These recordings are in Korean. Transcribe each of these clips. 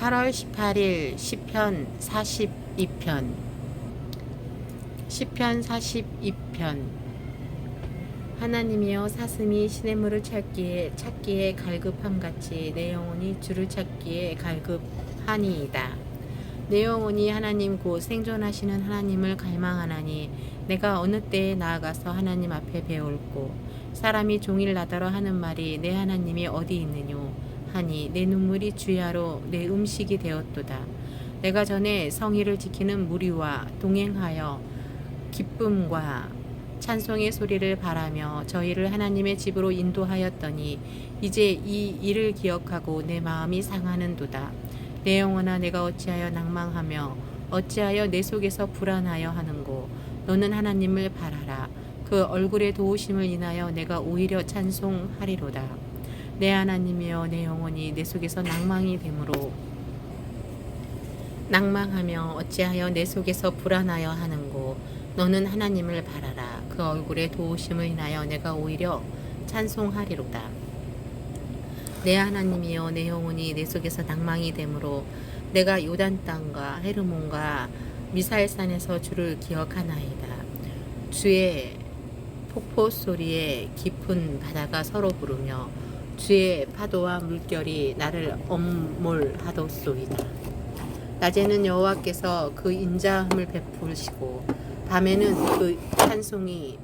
8월 18일 시편 42편. 시편 42편. 하나님이여 사슴이 시냇물을 찾기에 찾기에 갈급함 같이 내 영혼이 주를 찾기에 갈급하니이다. 내 영혼이 하나님 곧 생존하시는 하나님을 갈망하나니 내가 어느 때에 나아가서 하나님 앞에 배울고 사람이 종일 나더러 하는 말이 내 하나님이 어디 있느뇨 하니 내 눈물이 주야로 내 음식이 되었도다. 내가 전에 성의를 지키는 무리와 동행하여 기쁨과 찬송의 소리를 바라며 저희를 하나님의 집으로 인도하였더니 이제 이 일을 기억하고 내 마음이 상하는도다. 내 영혼아 내가 어찌하여 낭망하며 어찌하여 내 속에서 불안하여 하는고 너는 하나님을 바라라. 그 얼굴의 도우심을 인하여 내가 오히려 찬송하리로다. 내 하나님이여 내 영혼이 내 속에서 낭망이 되므로 낭망하며 어찌하여 내 속에서 불안하여 하는고? 너는 하나님을 바라라. 그 얼굴의 도우심을 인하여 내가 오히려 찬송하리로다. 내 하나님이여 내 영혼이 내 속에서 낭망이 되므로 내가 요단 땅과 헤르몬과 미사일 산에서 주를 기억하나이다. 주의 폭포 소리에 깊은 바다가 서로 부르며 주의 파도와 물결이 나를 엄몰하도소이다. 낮에는 여호와께서 그 인자함을 베푸시고 밤에는 그 찬송이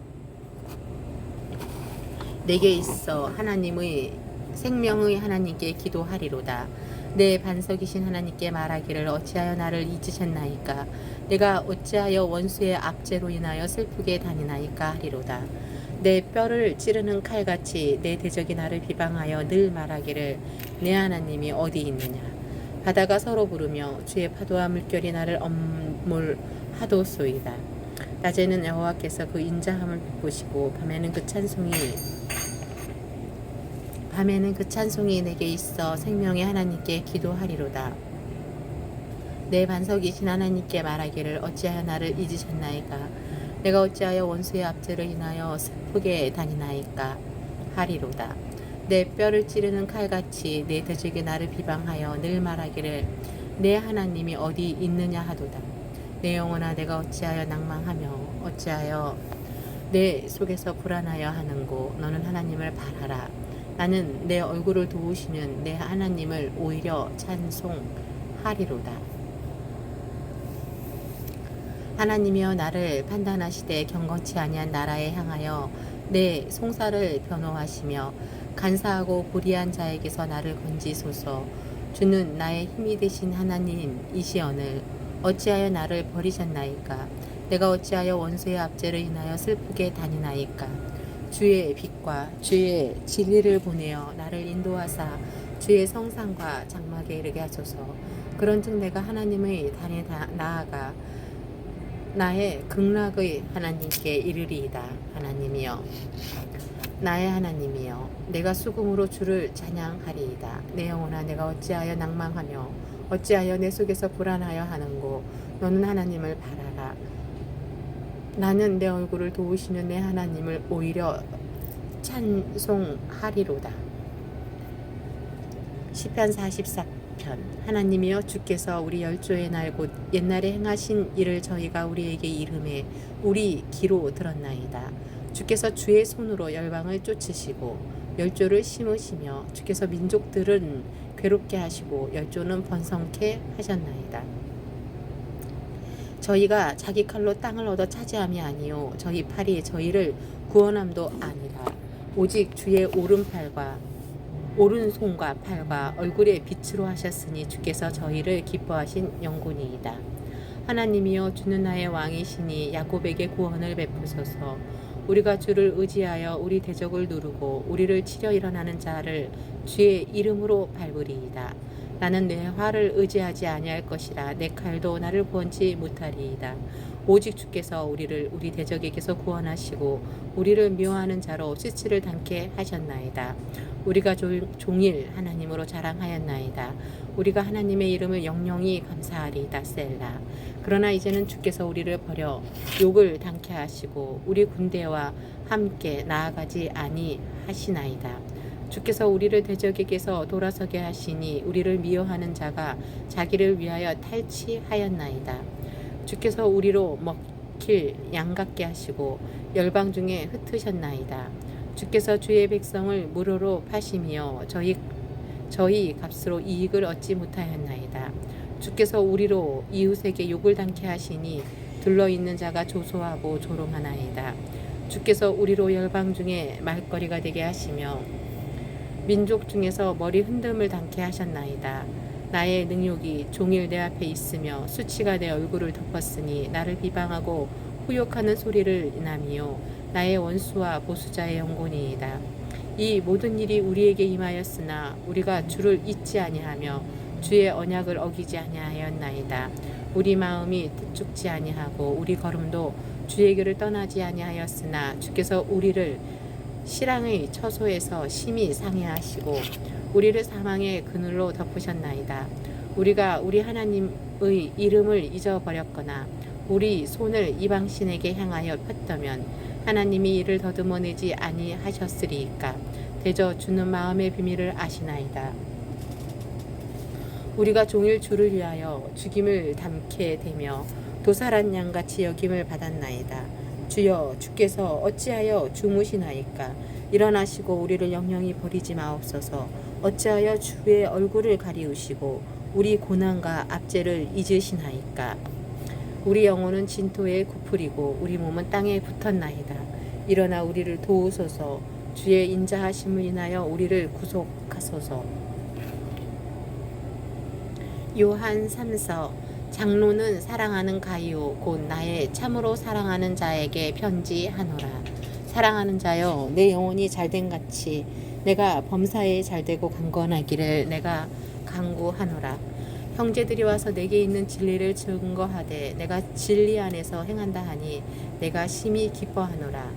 내게 있어 하나님의 생명의 하나님께 기도하리로다. 내 반석이신 하나님께 말하기를 어찌하여 나를 잊으셨나이까 내가 어찌하여 원수의 압제로 인하여 슬프게 다니나이까 하리로다. 내 뼈를 찌르는 칼같이 내 대적이 나를 비방하여 늘 말하기를 내 하나님이 어디 있느냐? 바다가 서로 부르며 주의 파도와 물결이 나를 엄몰하도소이다. 낮에는 여호와께서 그 인자함을 베푸시고 밤에는 그 찬송이 밤에는 그 찬송이 내게 있어 생명의 하나님께 기도하리로다. 내 반석이신 하나님께 말하기를 어찌하여 나를 잊으셨나이까 내가 어찌하여 원수의 압제를 인하여 슬프게 다니나이까 하리로다. 내 뼈를 찌르는 칼같이 내 대적이 나를 비방하여 늘 말하기를 내 하나님이 어디 있느냐 하도다. 내 영혼아 내가 어찌하여 낭망하며 어찌하여 내 속에서 불안하여 하는고 너는 하나님을 바라라. 나는 내 얼굴을 도우시는 내 하나님을 오히려 찬송하리로다. 하나님이여 나를 판단하시되 경건치 아니한 나라에 향하여 내 송사를 변호하시며 간사하고 고리한 자에게서 나를 건지소서. 주는 나의 힘이 되신 하나님 이시언을 어찌하여 나를 버리셨나이까? 내가 어찌하여 원수의 압제를 인하여 슬프게 다니나이까? 주의 빛과 주의 진리를 보내어 나를 인도하사 주의 성상과 장막에 이르게 하소서. 그런즉 내가 하나님의 단에 나아가 나의 극락의 하나님께 이르리이다. 하나님이여. 나의 하나님이여. 내가 수금으로 주를 찬양하리이다. 내 영혼아 내가 어찌하여 낭망하며 어찌하여 내 속에서 불안하여 하는고 너는 하나님을 바라라. 나는 내 얼굴을 도우시는 내 하나님을 오히려 찬송하리로다. 시편 44편 하나님이여 주께서 우리 열조의 날 곧 옛날에 행하신 일을 저희가 우리에게 이름해 우리 귀로 들었나이다. 주께서 주의 손으로 열방을 쫓으시고 열조를 심으시며 주께서 민족들은 괴롭게 하시고 열조는 번성케 하셨나이다. 저희가 자기 칼로 땅을 얻어 차지함이 아니요 저희 팔이 저희를 구원함도 아니라 오직 주의 오른팔과 오른손과 팔과 얼굴에 빛으로 하셨으니 주께서 저희를 기뻐하신 영군이이다. 하나님이여 주는 나의 왕이시니 야곱에게 구원을 베푸소서. 우리가 주를 의지하여 우리 대적을 누르고 우리를 치려 일어나는 자를 주의 이름으로 밟으리이다. 나는 내 화를 의지하지 아니할 것이라 내 칼도 나를 구원치 못하리이다. 오직 주께서 우리를 우리 대적에게서 구원하시고 우리를 미워하는 자로 시치를 당케 하셨나이다. 우리가 종일 하나님으로 자랑하였나이다. 우리가 하나님의 이름을 영영히 감사하리이다. 셀라. 그러나 이제는 주께서 우리를 버려 욕을 당케 하시고 우리 군대와 함께 나아가지 아니하시나이다. 주께서 우리를 대적에게서 돌아서게 하시니 우리를 미워하는 자가 자기를 위하여 탈취하였나이다. 주께서 우리로 먹힐 양 같게 하시고 열방 중에 흩으셨나이다. 주께서 주의 백성을 무료로 파시며 저희 저희 값으로 이익을 얻지 못하였나이다. 주께서 우리로 이웃에게 욕을 당케 하시니 들러 있는 자가 조소하고 조롱하나이다. 주께서 우리로 열방 중에 말거리가 되게 하시며 민족 중에서 머리 흔듦을 당케 하셨나이다. 나의 능욕이 종일 내 앞에 있으며 수치가 내 얼굴을 덮었으니 나를 비방하고 후욕하는 소리를 인하미요 나의 원수와 보수자의 영혼이이다. 이 모든 일이 우리에게 임하였으나 우리가 주를 잊지 아니하며 주의 언약을 어기지 아니하였나이다. 우리 마음이 뜻죽지 아니하고 우리 걸음도 주의 길을 떠나지 아니하였으나 주께서 우리를 실랑의 처소에서 심히 상해하시고 우리를 사망의 그늘로 덮으셨나이다. 우리가 우리 하나님의 이름을 잊어버렸거나 우리 손을 이방 신에게 향하여 폈다면 하나님이 이를 더듬어내지 아니하셨으리이까 대저 주는 마음의 비밀을 아시나이다. 우리가 종일 주를 위하여 죽임을 담게 되며 도살한 양같이 여김을 받았나이다. 주여 주께서 어찌하여 주무시나이까? 일어나시고 우리를 영영히 버리지 마옵소서. 어찌하여 주의 얼굴을 가리우시고 우리 고난과 압제를 잊으시나이까? 우리 영혼은 진토에 굽으리고 우리 몸은 땅에 붙었나이다. 일어나 우리를 도우소서. 주의 인자하심을 인하여 우리를 구속하소서. 요한 3서 장로는 사랑하는 가이오 곧 나의 참으로 사랑하는 자에게 편지하노라. 사랑하는 자여 내 영혼이 잘된 같이 내가 범사에 잘되고 강건하기를 내가 강구하노라. 형제들이 와서 내게 있는 진리를 증거하되 내가 진리 안에서 행한다 하니 내가 심히 기뻐하노라.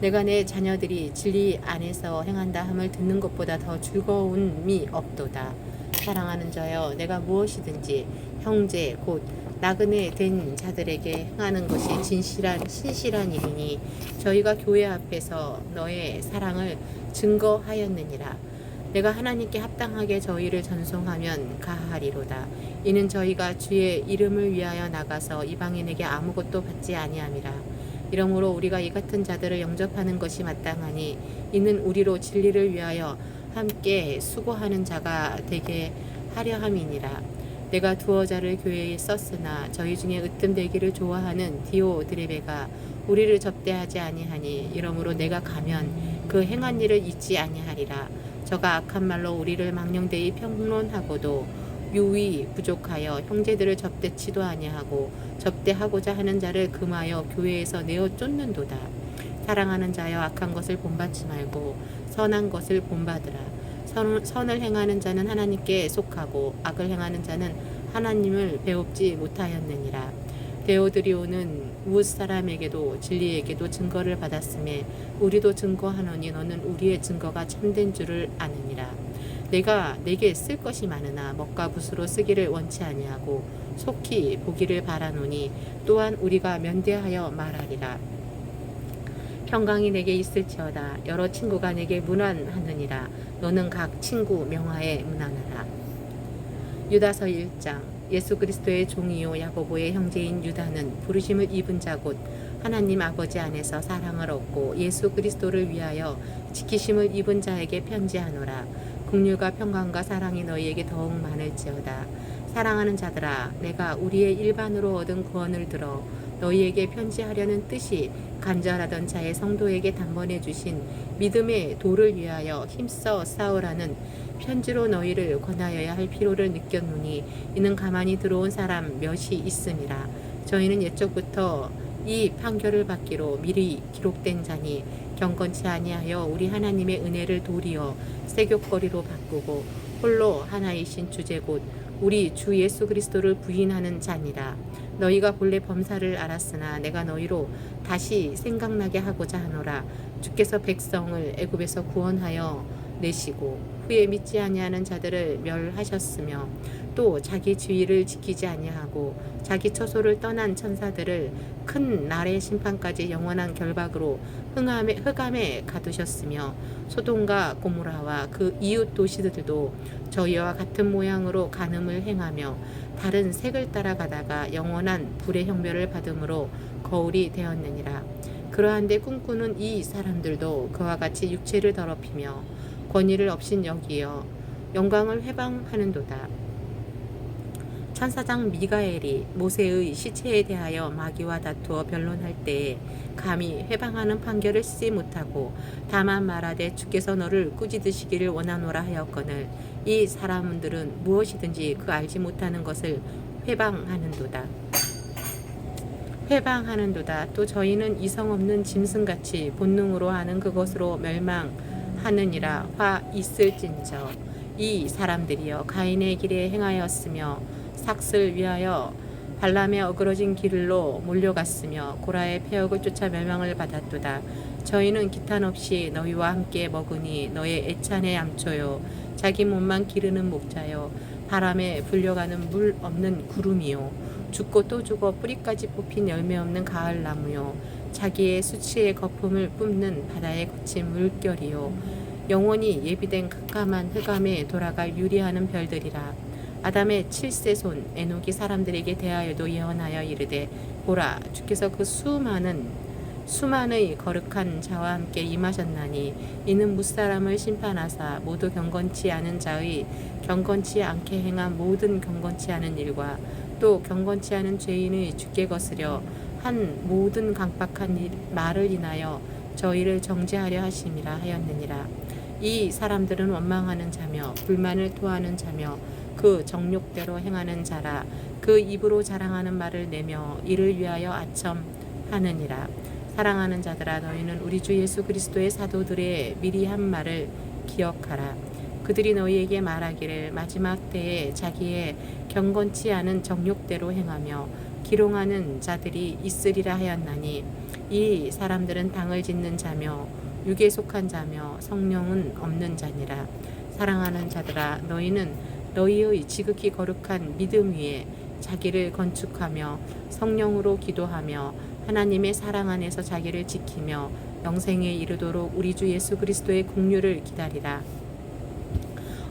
내가 내 자녀들이 진리 안에서 행한다 함을 듣는 것보다 더 즐거움이 없도다. 사랑하는 자여 내가 무엇이든지 형제 곧 나그네 된 자들에게 행하는 것이 진실한 신실한 일이니 저희가 교회 앞에서 너의 사랑을 증거하였느니라. 내가 하나님께 합당하게 저희를 전송하면 가하리로다. 이는 저희가 주의 이름을 위하여 나가서 이방인에게 아무것도 받지 아니함이라. 이러므로 우리가 이 같은 자들을 영접하는 것이 마땅하니 이는 우리로 진리를 위하여 함께 수고하는 자가 되게 하려 함이니라. 내가 두어 자를 교회에 썼으나 저희 중에 으뜸되기를 좋아하는 디오드레베가 우리를 접대하지 아니하니 이러므로 내가 가면 그 행한 일을 잊지 아니하리라. 저가 악한 말로 우리를 망령되이 평론하고도 유의 부족하여 형제들을 접대치도 아니하고 접대하고자 하는 자를 금하여 교회에서 내어 쫓는도다. 사랑하는 자여 악한 것을 본받지 말고 선한 것을 본받으라. 선, 선을 행하는 자는 하나님께 속하고 악을 행하는 자는 하나님을 배웁지 못하였느니라. 데오드리오는 무엇 사람에게도 진리에게도 증거를 받았음에 우리도 증거하노니 너는 우리의 증거가 참된 줄을 아느니라. 내가 내게 쓸 것이 많으나 먹과 붓으로 쓰기를 원치 아니하고 속히 보기를 바라노니 또한 우리가 면대하여 말하리라. 평강이 내게 있을지어다. 여러 친구가 내게 문안하느니라. 너는 각 친구 명하에 문안하라. 유다서 1장. 예수 그리스도의 종이요 야고보의 형제인 유다는 부르심을 입은 자 곧 하나님 아버지 안에서 사랑을 얻고 예수 그리스도를 위하여 지키심을 입은 자에게 편지하노라. 국률과 평강과 사랑이 너희에게 더욱 많을지어다. 사랑하는 자들아 내가 우리의 일반으로 얻은 구원을 들어 너희에게 편지하려는 뜻이 간절하던 자의 성도에게 단번에 주신 믿음의 도를 위하여 힘써 싸우라는 편지로 너희를 권하여야 할 필요를 느꼈노니 이는 가만히 들어온 사람 몇이 있음이라. 저희는 옛적부터 이 판결을 받기로 미리 기록된 자니 경건치 아니하여 우리 하나님의 은혜를 도리어 세교거리로 바꾸고 홀로 하나이신 주제 곧 우리 주 예수 그리스도를 부인하는 자니라 너희가 본래 범사를 알았으나 내가 너희로 다시 생각나게 하고자 하노라. 주께서 백성을 애굽에서 구원하여 내시고 후에 믿지 아니하는 자들을 멸하셨으며 또 자기 지위를 지키지 아니하고 자기 처소를 떠난 천사들을 큰 날의 심판까지 영원한 결박으로 흑암에, 흑암에 가두셨으며 소돔과 고모라와 그 이웃 도시들도 저희와 같은 모양으로 간음을 행하며 다른 색을 따라가다가 영원한 불의 형벌을 받음으로 거울이 되었느니라. 그러한데 꿈꾸는 이 사람들도 그와 같이 육체를 더럽히며 권위를 없인 여기여 영광을 회방하는도다. 천사장 미가엘이 모세의 시체에 대하여 마귀와 다투어 변론할 때에 감히 회방하는 판결을 쓰지 못하고 다만 말하되 주께서 너를 꾸짖으시기를 원하노라 하였거늘 이 사람들은 무엇이든지 그 알지 못하는 것을 회방하는도다. 회방하는도다. 또 저희는 이성 없는 짐승같이 본능으로 하는 그것으로 멸망하느니라 화 있을진저 이 사람들이여 가인의 길에 행하였으며 삭슬 위하여 발람의 어그러진 길로 몰려갔으며 고라의 폐역을 쫓아 멸망을 받았도다. 저희는 기탄 없이 너희와 함께 먹으니 너의 애찬의 암초요. 자기 몸만 기르는 목자요. 바람에 불려가는 물 없는 구름이요. 죽고 또 죽어 뿌리까지 뽑힌 열매 없는 가을 나무요. 자기의 수치의 거품을 뿜는 바다의 거친 물결이요. 영원히 예비된 깜깜한 흑암에 돌아갈 유리하는 별들이라 아담의 칠세손 에녹이 사람들에게 대하여도 예언하여 이르되 보라 주께서 그 수많은 수만의 거룩한 자와 함께 임하셨나니 이는 무사람을 심판하사 모두 경건치 않은 자의 경건치 않게 행한 모든 경건치 않은 일과 또 경건치 않은 죄인의 죽게 거스려 한 모든 강박한 일, 말을 인하여 저희를 정죄하려 하심이라 하였느니라. 이 사람들은 원망하는 자며 불만을 토하는 자며 그 정욕대로 행하는 자라. 그 입으로 자랑하는 말을 내며 이를 위하여 아첨하느니라. 사랑하는 자들아 너희는 우리 주 예수 그리스도의 사도들의 미리 한 말을 기억하라. 그들이 너희에게 말하기를 마지막 때에 자기의 경건치 않은 정욕대로 행하며 기롱하는 자들이 있으리라 하였나니 이 사람들은 당을 짓는 자며 육에 속한 자며 성령은 없는 자니라. 사랑하는 자들아 너희는 너희의 지극히 거룩한 믿음 위에 자기를 건축하며 성령으로 기도하며 하나님의 사랑 안에서 자기를 지키며 영생에 이르도록 우리 주 예수 그리스도의 국류를 기다리라.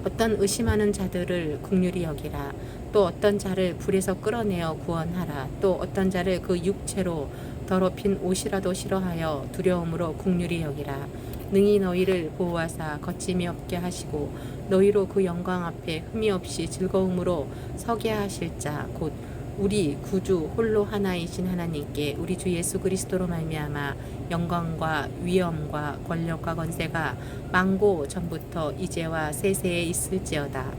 어떤 의심하는 자들을 국률이 여기라. 또 어떤 자를 불에서 끌어내어 구원하라. 또 어떤 자를 그 육체로 더럽힌 옷이라도 싫어하여 두려움으로 국률이 여기라. 능히 너희를 보호하사 거침이 없게 하시고 너희로 그 영광 앞에 흠이 없이 즐거움으로 서게 하실 자 곧 우리 구주 홀로 하나이신 하나님께 우리 주 예수 그리스도로 말미암아 영광과 위엄과 권력과 권세가 망고 전부터 이제와 세세에 있을지어다.